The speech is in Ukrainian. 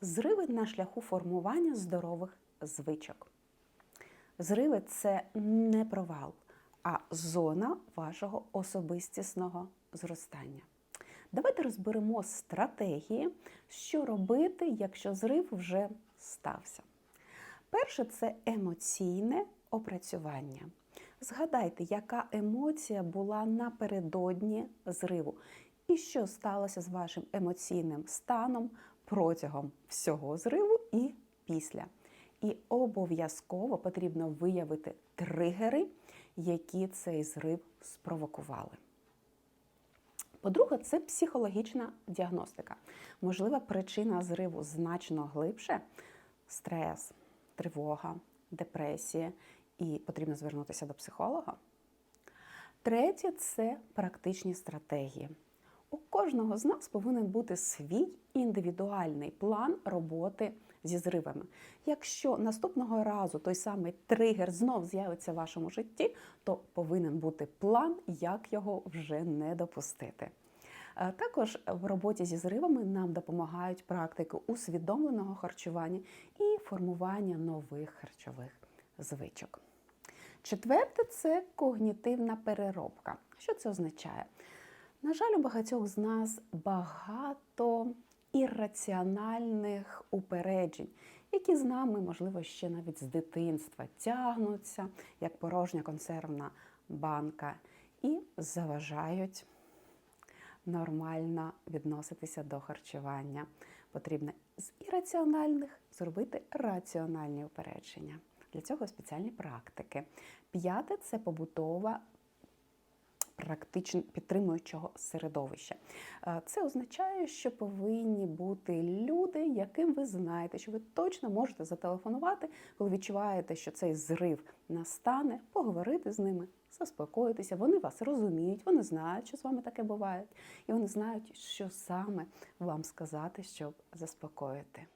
Зриви на шляху формування здорових звичок. Зриви це не провал, а зона вашого особистісного зростання. Давайте розберемо стратегії, що робити, якщо зрив вже стався. Перше це емоційне опрацювання. Згадайте, яка емоція була напередодні зриву, і що сталося з вашим емоційним станом протягом всього зриву і після. І обов'язково потрібно виявити тригери, які цей зрив спровокували. По-друге, це психологічна діагностика. Можлива причина зриву значно глибше стрес, тривога, депресія, і потрібно звернутися до психолога. Третє це практичні стратегії. У кожного з нас повинен бути свій індивідуальний план роботи зі зривами. Якщо наступного разу той самий тригер знов з'явиться в вашому житті, то повинен бути план, як його вже не допустити. Е, Також в роботі зі зривами нам допомагають практики усвідомленого харчування і формування нових харчових звичок. Четверте це когнітивна переробка. Що це означає? На жаль, у багатьох з нас багато ірраціональних упереджень, які з нами, можливо, ще навіть з дитинства тягнуться, як порожня консервна банка, і заважають нормально відноситися до харчування. Потрібно з ірраціональних зробити раціональні упередження. Для цього спеціальні практики. П'яте це побутова практично підтримуючого середовища. Е, Це означає, що повинні бути люди, яким ви знаєте, що ви точно можете зателефонувати, коли відчуваєте, що цей зрив настане, поговорити з ними, заспокоїтися. Вони вас розуміють, вони знають, що з вами таке буває, і вони знають, що саме вам сказати, щоб заспокоїти.